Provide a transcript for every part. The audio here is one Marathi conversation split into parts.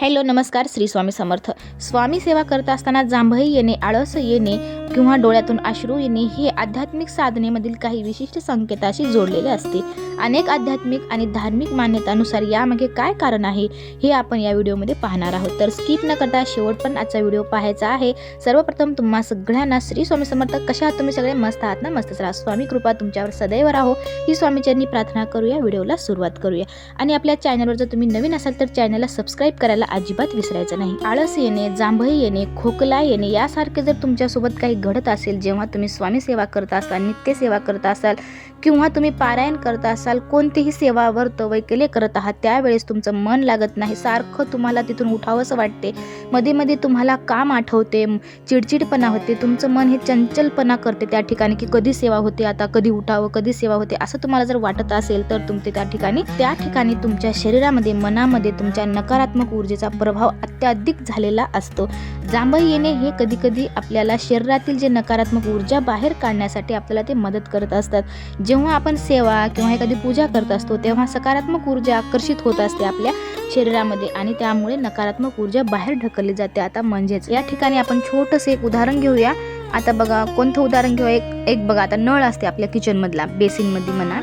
हॅलो नमस्कार श्री स्वामी समर्थ. स्वामी सेवा करत असताना जांभई येणे आळस येणे किंवा डोळ्यातून अश्रू येणे हे आध्यात्मिक साधनेमधील काही विशिष्ट संकेताशी जोडलेले असते. अनेक आध्यात्मिक आणि धार्मिक मान्यतानुसार यामागे काय कारण आहे हे आपण या व्हिडिओमध्ये पाहणार आहोत. तर स्किप न करता शेवट पण आजचा व्हिडिओ पाहायचा आहे. सर्वप्रथम तुम्हा सगळ्यांना श्री स्वामी समर्थ. कशा आहात तुम्ही सगळे? मस्त आहात ना? मस्तच राहा स्वामी कृपा तुमच्यावर सदैव राहो. ही स्वामीच्यांनी प्रार्थना करूया व्हिडिओला सुरुवात करूया. आणि आपल्या चॅनलवर जर तुम्ही नवीन असाल तर चॅनलला सबस्क्राईब करायला अजिबात विसरायचं नाही. आळस येणे जांभई येणे खोकला येणे यासारखे जर तुमच्यासोबत काही घडत असेल जेव्हा तुम्ही स्वामी सेवा करत असाल नित्यसेवा करत असाल किंवा तुम्ही पारायण करत असाल कोणतीही सेवा व्रत वैकल्य करत आहात त्यावेळेस तुमचं मन लागत नाही. सारखं तुम्हाला तिथून उठावंसं वाटते. मध्ये मध्ये तुम्हाला काम आठवते चिडचिडपणा होते तुमचं मन हे चंचलपणा करते त्या ठिकाणी की कधी सेवा होते आता कधी उठावं कधी सेवा होते असं तुम्हाला जर वाटत असेल तर तुमचे त्या ठिकाणी त्या ठिकाणी तुमच्या शरीरामध्ये मनामध्ये तुमच्या नकारात्मक ऊर्जेचा प्रभाव अत्याधिक झालेला असतो. जांभई येणे हे कधीकधी आपल्याला शरीरातील जे नकारात्मक ऊर्जा बाहेर काढण्यासाठी आपल्याला ते मदत करत असतात. जेव्हा आपण सेवा किंवा एखादी पूजा करत असतो तेव्हा सकारात्मक ऊर्जा आकर्षित होत असते आपल्या शरीरामध्ये आणि त्यामुळे नकारात्मक ऊर्जा बाहेर ढकलली जाते. आता म्हणजेच या ठिकाणी आपण छोटंसं एक उदाहरण घेऊया. आता बघा कोणतं उदाहरण घेऊया एक एक बघा आता नळ असते आपल्या किचनमधला बेसिनमध्ये म्हणा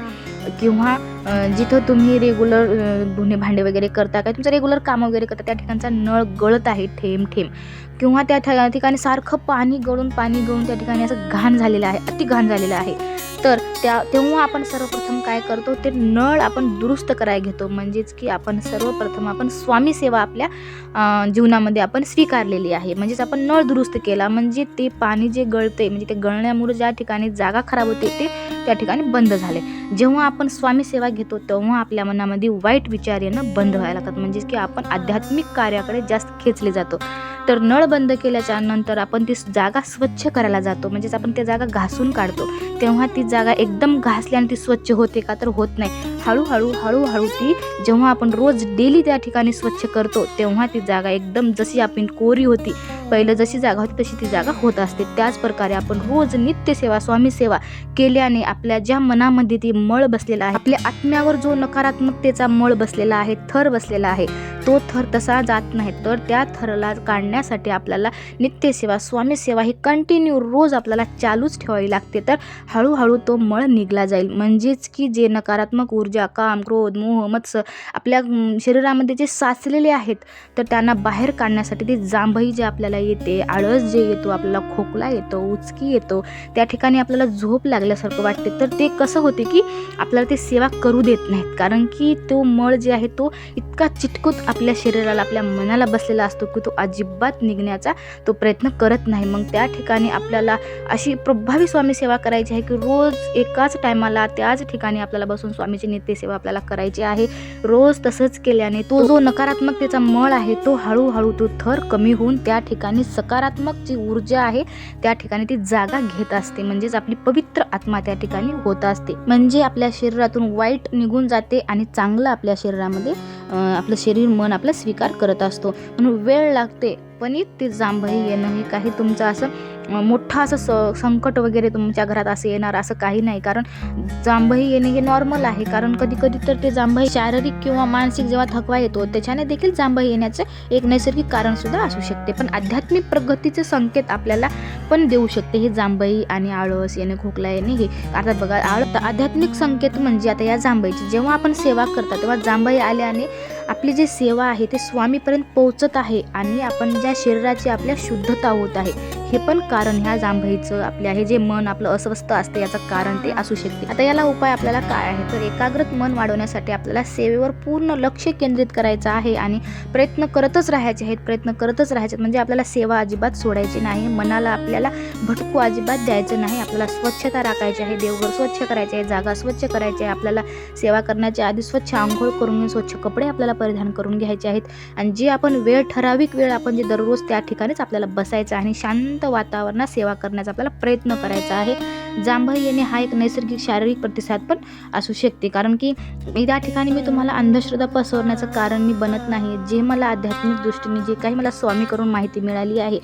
किंवा जिथं तुम्ही रेग्युलर धुणे भांडे वगैरे करता काय तुमचं रेग्युलर काम वगैरे करता त्या ठिकाणचा नळ गळत आहे थेंब थेंब किंवा त्या ठिकाणी सारखं पाणी गळून पाणी गळून त्या ठिकाणी असं घाण झालेलं आहे अति घाण झालेलं आहे. तर त्या तेव्हा आपण सर्वप्रथम काय करतो ते नळ आपण दुरुस्त करायला घेतो. म्हणजेच की आपण सर्वप्रथम आपण स्वामी सेवा आपल्या जीवनामध्ये आपण स्वीकारलेली आहे. म्हणजेच आपण नळ दुरुस्त केला म्हणजे ते पाणी जे गळते म्हणजे ते गळण्यामुळे ज्या ठिकाणी जागा खराब होते ते त्या ठिकाणी बंद झाले. जेव्हा आपण स्वामी सेवा घेतो तेव्हा आपल्या मनामध्ये वाईट विचार येणं बंद व्हायला लागतात. म्हणजेच की आपण आध्यात्मिक कार्याकडे जास्त खेचले जातो. तर नळ बंद केल्याच्यानंतर आपण ती जागा स्वच्छ करायला जातो. म्हणजेच आपण त्या जागा घासून काढतो. तेव्हा ती जागा एकदम घासल्याने ती स्वच्छ होते का तर होत नाही. हळूहळू हळूहळू ती जेव्हा आपण रोज डेली त्या ठिकाणी स्वच्छ करतो तेव्हा ती जागा एकदम जशी आपण कोरी होती पहिलं जशी जागा होती तशी ती जागा होत असते. त्याच प्रकारे आपण रोज नित्यसेवा स्वामी सेवा केल्याने आपल्या ज्या मनामध्ये ती मळ बसलेला आहे आपल्या आत्म्यावर जो नकारात्मकतेचा मळ बसलेला आहे थर बसलेला आहे तो थर तसा जात नाही. तर त्या थरला काढण्यासाठी आपल्याला नित्यसेवा स्वामी सेवा ही कंटिन्यू रोज आपल्याला चालूच ठेवावी लागते. तर हळूहळू तो मळ निघला जाईल. म्हणजेच की जे नकारात्मक ऊर्जा काम क्रोध मोह मत्स्य आपल्या शरीरामध्ये जे साचलेले आहेत तर त्यांना बाहेर काढण्यासाठी ते जांभई जे आपल्याला येते आळस जे येतो आपल्याला खोकला येतो उचकी येतो त्या ठिकाणी आपल्याला झोप लागल्यासारखं वाटते. तर ते कसं होते की आपल्याला ते सेवा करू देत नाहीत. कारण की तो मळ जे आहे तो इतका चिटकूत आपल्या शरीराला आपल्या मनाला बसलेला असतो की तो अजिबात निघण्याचा तो प्रयत्न करत नाही. मग त्या ठिकाणी आपल्याला अशी प्रभावी स्वामी सेवा करायची आहे की रोज एकाच टायमाला त्याच ठिकाणी आपल्याला बसून स्वामीची नित्यसेवा आपल्याला करायची आहे. रोज तसंच केल्याने तो जो नकारात्मकतेचा मळ आहे तो हळूहळू तो थर कमी होऊन त्या ठिकाणी सकारात्मक जी ऊर्जा आहे त्या ठिकाणी ती जागा घेत असते. म्हणजेच आपली पवित्र आत्मा त्या ठिकाणी होत असते. म्हणजे आपल्या शरीरातून वाईट निघून जाते आणि चांगलं आपल्या शरीरामध्ये आपलं शरीर मन आपला स्वीकार करत असतो. म्हणून वेळ लागते पण ते जांभई येणं हे काही तुमचं असं मोठं असं स संकट वगैरे तुमच्या घरात असं येणार असं काही नाही. कारण जांभई येणे हे नॉर्मल आहे. कारण कधी कधी तर ते जांभई शारीरिक किंवा मानसिक जेव्हा थकवा येतो त्याच्याने देखील जांभई येण्याचं एक नैसर्गिक कारण सुद्धा असू शकते. पण आध्यात्मिक प्रगतीचे संकेत आपल्याला पण देऊ शकते हे जांभई आणि आळस येणे खोकला येणे हे. आता बघा आळ आध्यात्मिक संकेत म्हणजे आता या जांभईची जेव्हा आपण सेवा करता तेव्हा जांभई आल्याने आपली जी सेवा आहे ते स्वामीपर्यंत पोहोचत आहे आणि आपण ज्या शरीराची आपल्या शुद्धता होत आहे हे पण कारण ह्या जांभईचं आपल्या हे जे मन आपलं अस्वस्थ असते याचं कारण ते असू शकते. आता याला उपाय आपल्याला काय आहे? तर एकाग्रत मन वाढवण्यासाठी आपल्याला सेवेवर पूर्ण लक्ष केंद्रित करायचं आहे आणि प्रयत्न करतच राहायचे आहेत प्रयत्न करतच राहायचे आहेत. म्हणजे आपल्याला सेवा अजिबात सोडायची नाही मनाला आपल्याला भटकू अजिबात द्यायचं नाही. आपल्याला स्वच्छता राखायची आहे देवघर स्वच्छ करायचे आहे जागा स्वच्छ करायची आहे. आपल्याला सेवा करण्याच्या आधी स्वच्छ आंघोळ करून स्वच्छ कपडे आपल्याला परिधान करून घ्यायचे आहेत. आणि जे आपण वेळ ठराविक वेळ आपण जे दररोज त्या ठिकाणीच आपल्याला बसायचं आहे आणि शांत वातावरणात सेवा करण्याचा आपल्याला प्रयत्न करायचा आहे. जांभई येणे हा एक नैसर्गिक शारीरिक प्रतिसाद पण असू शकते. कारण की या ठिकाणी मी तुम्हाला अंधश्रद्धा पसरवण्याचं कारण मी बनत नाही. जे मला आध्यात्मिक दृष्टीने जे काही मला स्वामीकडून माहिती मिळाली आहे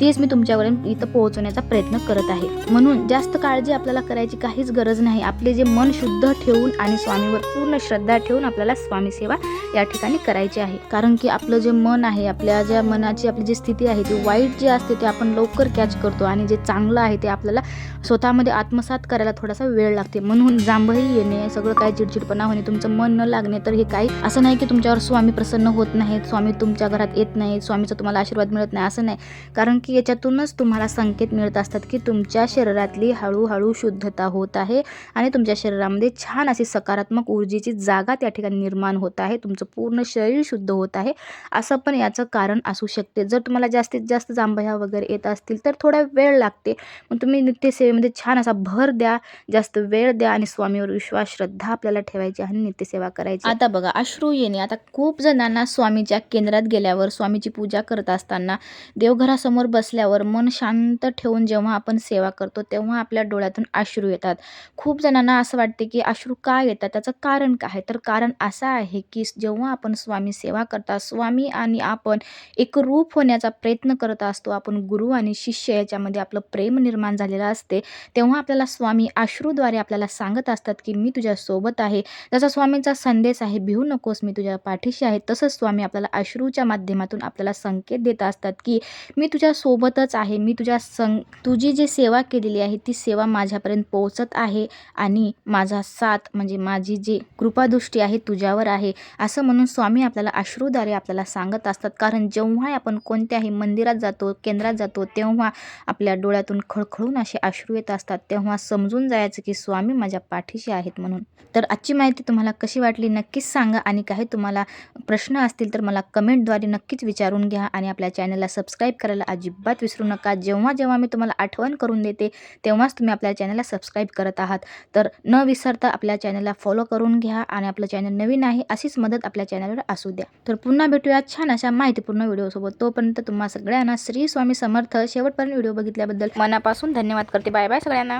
तेच मी तुमच्यापर्यंत इथं पोहोचवण्याचा प्रयत्न करत आहे. म्हणून जास्त काळजी आपल्याला करायची काहीच गरज नाही. आपले जे मन शुद्ध ठेवून आणि स्वामीवर पूर्ण श्रद्धा ठेवून आपल्याला स्वामी सेवा या ठिकाणी करायची आहे. कारण की आपलं जे मन आहे आपल्या ज्या मनाची आपली जी स्थिती आहे ती वाईट जी असते ते आपण लवकर कॅच करतो आणि जे चांगलं आहे ते आपल्याला स्वतःमध्ये आत्मसात करायला थोडासा वेळ लागते. म्हणून जांभही येणे सगळं काय चिडचिडपणा होणे तुमचं मन न लागणे तर हे काही असं नाही की तुमच्यावर स्वामी प्रसन्न होत नाहीत स्वामी तुमच्या घरात येत नाहीत स्वामीचा तुम्हाला आशीर्वाद मिळत नाही असं नाही. कारण की याच्यातूनच तुम्हाला संकेत मिळत असतात की तुमच्या शरीरातली हळूहळू शुद्धता होत आहे आणि तुमच्या शरीरामध्ये छान अशी सकारात्मक ऊर्जेची जागा त्या ठिकाणी निर्माण होत आहे तुमचं पूर्ण शरीर शुद्ध होत आहे असं पण याचं कारण असू शकते. जर तुम्हाला जास्तीत जास्त जांभया वगैरे येत असतील तर थोडा वेळ लागते. मग तुम्ही नित्यसेवेमध्ये छान असा भर द्या जास्त वेळ द्या आणि स्वामीवर विश्वास श्रद्धा आपल्याला ठेवायची आणि नित्यसेवा करायची आता बघा अश्रू येणे. आता खूप जणांना स्वामीच्या केंद्रात गेल्यावर स्वामीची पूजा करत असताना देवघरासमोर बसल्यावर मन शांत ठेवून जेव्हा आपण सेवा करतो तेव्हा आपल्या डोळ्यातून अश्रू येतात. खूप जणांना असं वाटते की अश्रू का येतात? त्याचं कारण काय तर कारण असं आहे की जेव्हा आपण स्वामी सेवा करता स्वामी आणि आपण एक रूप होण्याचा प्रयत्न करत असतो आपण गुरु आणि शिष्य याच्यामध्ये आपलं प्रेम निर्माण झालेलं असते तेव्हा आपल्याला स्वामी अश्रूद्वारे आपल्याला सांगत असतात की मी तुझ्यासोबत आहे जसा स्वामींचा संदेश आहे भिवू नकोस मी तुझ्या पाठीशी आहे तसंच स्वामी आपल्याला अश्रूच्या माध्यमातून आपल्याला संकेत देत असतात की मी तुझ्यासोबतच आहे मी तुझ्या सं तुझी जी सेवा केलेली आहे ती सेवा माझ्यापर्यंत पोहोचत आहे आणि माझा साथ म्हणजे माझी जी कृपादृष्टी आहे तुझ्यावर आहे असं म्हणून स्वामी आपल्याला अश्रूद्वारे आपल्याला सांगत असतात. कारण जेव्हा आपण कोणत्याही मंदिरात जातो केंद्रात जातो तेव्हा आपल्या डोळ्यातून खळखळून असे अश्रू येत असतात. तेव्हा समजून जायचं की स्वामी माझ्या पाठीशी आहेत म्हणून. तर आजची माहिती तुम्हाला कशी वाटली नक्कीच सांगा आणि काही तुम्हाला प्रश्न असतील तर मला कमेंटद्वारे नक्कीच विचारून घ्या आणि आपल्या चॅनलला सबस्क्राईब करायला अजिबात विसरू नका. जेव्हा जेव्हा मी तुम्हाला आठवण करून देते तेव्हाच तुम्ही आपल्या चॅनलला सबस्क्राईब करत आहात. तर न विसरता आपल्या चॅनलला फॉलो करून घ्या आणि आपलं चॅनल नवीन आहे अशीच मदत आपल्या चॅनलवर असू द्या. तर पुन्हा भेटूया छान अशा माहितीपूर्ण व्हिडिओसोबत. तोपर्यंत तुम्हा सगळ्यांना श्री स्वामी समर्थ. शेवटपर्यंत व्हिडिओ बघितल्याबद्दल मनापासून धन्यवाद करते. बाय बाय सगळ्यांना.